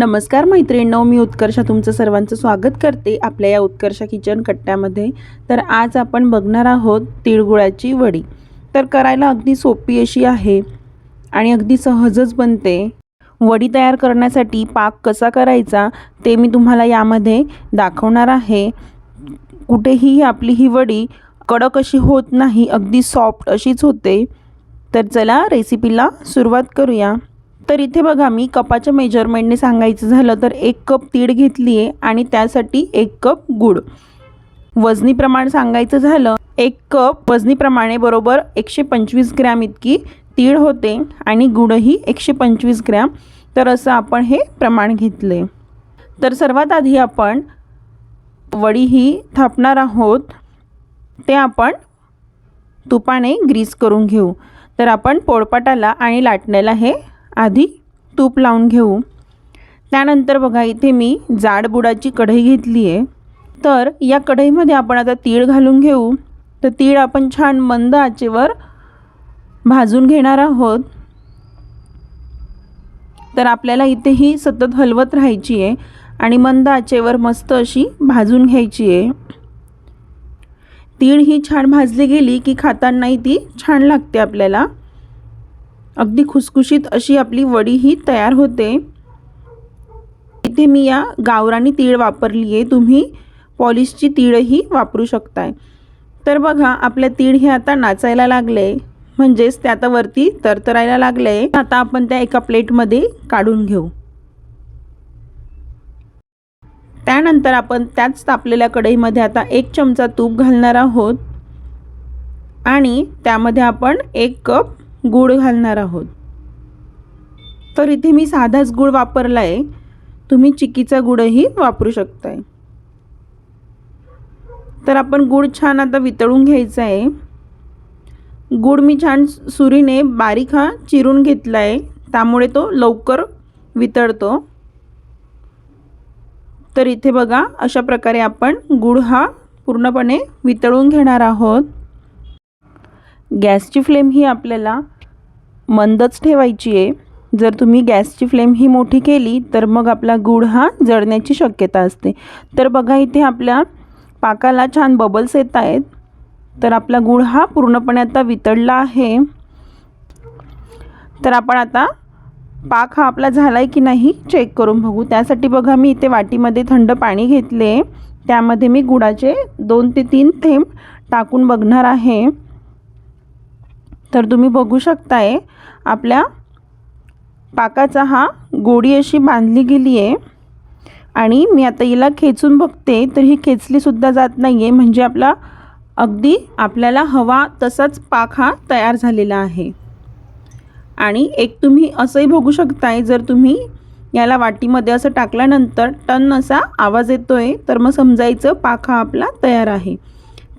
नमस्कार मैत्रिणींनो मी उत्कर्षा तुमचं सर्वांचं स्वागत करते आपल्या या उत्कर्षा किचन कट्ट्यामध्ये. तर आज आपण बघणार आहोत तिळगुळाची वडी. तर करायला अगदी सोपी अशी आहे आणि अगदी सहजच बनते. वडी तयार करण्यासाठी पाक कसा करायचा ते मी तुम्हाला यामध्ये दाखवणार आहे. कुठेही आपली ही वडी कडक अशी होत नाही अगदी सॉफ्ट अशीच होते. तर चला रेसिपीला सुरुवात करूया. तर इथे बघा मी कपाच्या मेजरमेंटने सांगायचं झालं तर एक कप तीळ घेतली आहे आणि त्यासाठी एक कप गूळ. वजनी प्रमाण सांगायचं झालं एक कप वजनीप्रमाणे बरोबर एकशे पंचवीस ग्रॅम इतकी तीळ होते आणि गुळही एकशे पंचवीस ग्रॅम. तर असं आपण हे प्रमाण घेतले. तर सर्वात आधी आपण वडी ही थापणार आहोत. ते आपण तुपाने ग्रीस करून घेऊ. तर आपण पोळपाटाला आणि लाटण्याला हे आधी तूप लावून घेऊ. त्यानंतर बघा इथे मी जाडबुडाची कढई घेतली आहे. तर या कढईमध्ये आपण आता तीळ घालून घेऊ. तर तीळ आपण छान मंद आचेवर भाजून घेणार आहोत. तर आपल्याला इथे ही सतत हलवत राहायची आहे आणि मंद आचेवर मस्त अशी भाजून घ्यायची आहे. तीळ ही छान भाजली गेली की खातानाही ती छान लागते आपल्याला. अगदी खुसखुशीत अशी आपली वडी ही तयार होते. इथे मी या गावरानी तीळ वापरली आहे तुम्ही पॉलिशची तीळही वापरू शकताय. तर बघा आपलं तीळ हे आता नाचायला लागले. म्हणजेच ते आता वरती तरतरायला लागले. आता आपण त्या एका प्लेटमध्ये काढून घेऊ. त्यानंतर आपण त्याच तापलेल्या कढईमध्ये आता एक चमचा तूप घालणार आहोत. आणि त्यामध्ये आपण एक कप गूळ घालणार आहोत. तर इथे मी साधाच गूळ वापरला आहे तुम्ही चिकीचा गुळही वापरू शकताय. तर आपण गूळ छान आता वितळून घ्यायचा आहे गूळ मी छान सुरीने बारीक हा चिरून घेतला आहे त्यामुळे तो लवकर वितळतो. तर इथे बघा अशा प्रकारे आपण गूळ हा पूर्णपणे वितळून घेणार आहोत. गॅसची फ्लेम ही आपल्याला मंदच ठेवायची आहे जर तुम्ही गॅसची फ्लेम ही मोठी केली तर मग आपला गूळ हा जळण्याची शक्यता असते. तर बघा इथे आपल्या पाकाला छान बबल्स येत आहेत. तर आपला गूळ हा पूर्णपणे आता वितळला आहे. तर आपण आता पाक हा आपला झाला आहे की नाही चेक करून बघू. त्यासाठी बघा मी इथे वाटीमध्ये थंड पाणी घेतले. त्यामध्ये मी गुळाचे दोन ते तीन थेंब टाकून बघणार आहे. तर तुम्ही बघू शकताय आपल्या पाकाचा हा गोडी अशी बांधली गेली आहे. आणि मी आता हिला खेचून बघते तर ही खेचलीसुद्धा जात नाही आहे म्हणजे आपला अगदी आपल्याला हवा तसाच पाक हा तयार झालेला आहे. आणि एक तुम्ही असंही बघू शकताय जर तुम्ही याला वाटीमध्ये असं टाकल्यानंतर टन असा आवाज येतो आहे तर मग समजायचं पाक हा आपला तयार आहे.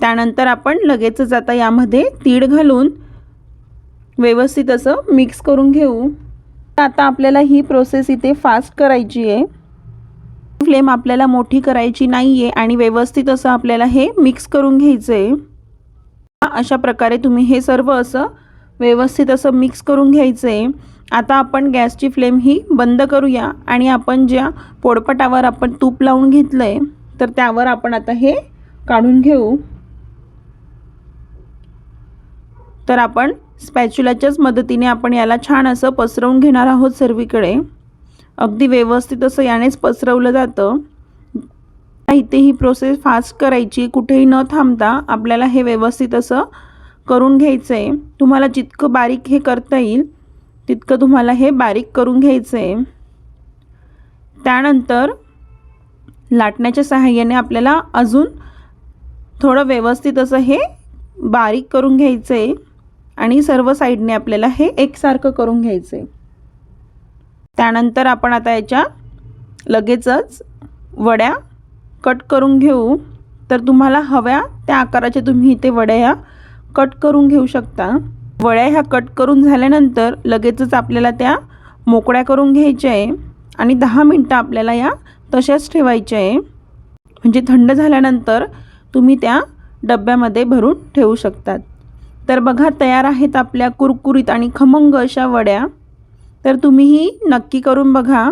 त्यानंतर आपण लगेचच आता यामध्ये तीळ घालून व्यवस्थित असं मिक्स करून घेऊ. आता आपल्याला ही प्रोसेस इथे फास्ट करायची आहे. फ्लेम आपल्याला मोठी करायची नाही आहे आणि व्यवस्थित असं आपल्याला हे मिक्स करून घ्यायचं आहे अशा प्रकारे तुम्ही हे सर्व असं व्यवस्थित असं मिक्स करून घ्यायचं आहे आता आपण गॅसची फ्लेम ही बंद करूया आणि आपण ज्या पोडपटावर आपण तूप लावून घेतलं आहे तर त्यावर आपण आता हे काढून घेऊ. तर आपण स्पॅच्युलाच्याच मदतीने आपण याला छान असं पसरवून घेणार आहोत सर्वीकडे. अगदी व्यवस्थित असं यानेच पसरवलं जातं. इथे ही प्रोसेस फास्ट करायची कुठेही न थांबता आपल्याला हे व्यवस्थित असं करून घ्यायचं आहे तुम्हाला जितकं बारीक हे करता येईल तितकं तुम्हाला हे बारीक करून घ्यायचं आहे त्यानंतर लाटण्याच्या सहाय्याने आपल्याला अजून थोडं व्यवस्थित असं हे बारीक करून घ्यायचं आहे आणि सर्व साईडने आपल्याला हे एकसारखं करून घ्यायचं. आहे त्यानंतर आपण आता याच्या लगेचच वड्या कट करून घेऊ. तर तुम्हाला हव्या त्या आकाराच्या तुम्ही इथे वड्या ह्या कट करून घेऊ शकता. वड्या ह्या कट करून झाल्यानंतर लगेचच आपल्याला त्या मोकळ्या करून घ्यायच्या आहे. आणि दहा मिनटं आपल्याला या तशाच ठेवायच्या आहे. म्हणजे थंड झाल्यानंतर तुम्ही त्या डब्यामध्ये भरून ठेवू शकतात. तर बघा तयार आहेत आपल्या कुरकुरीत आणि खमंग अशा वड्या. तर तुम्हीही नक्की करून बघा.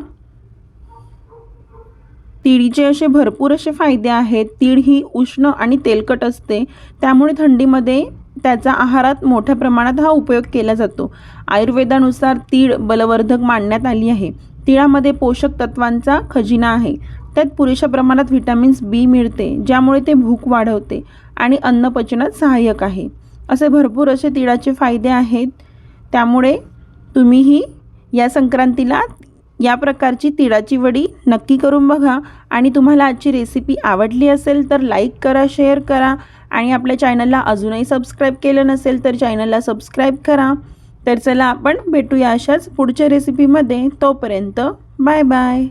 तिळीचे असे भरपूर असे फायदे आहेत. तीळ ही उष्ण आणि तेलकट असते. त्यामुळे थंडीमध्ये त्याचा आहारात मोठ्या प्रमाणात हा उपयोग केला जातो. आयुर्वेदानुसार तीळ बलवर्धक मानण्यात आली आहे. तिळामध्ये पोषक तत्वांचा खजिना आहे. त्यात पुरेशा प्रमाणात व्हिटॅमिन्स बी मिळते ज्यामुळे ते भूक वाढवते आणि अन्नपचनात सहाय्यक आहे. असे भरपूर असे तिळाचे फायदे आहेत. त्यामुळे तुम्हीही या संक्रांतीला या प्रकारची तिळाची वडी नक्की करून बघा. आणि तुम्हाला आजची रेसिपी आवडली असेल तर लाईक करा शेअर करा. आणि आपल्या चॅनलला अजूनही सबस्क्राईब केलं नसेल तर चॅनलला सबस्क्राईब करा. तर चला आपण भेटूया अशाच पुढच्या रेसिपीमध्ये तोपर्यंत बाय बाय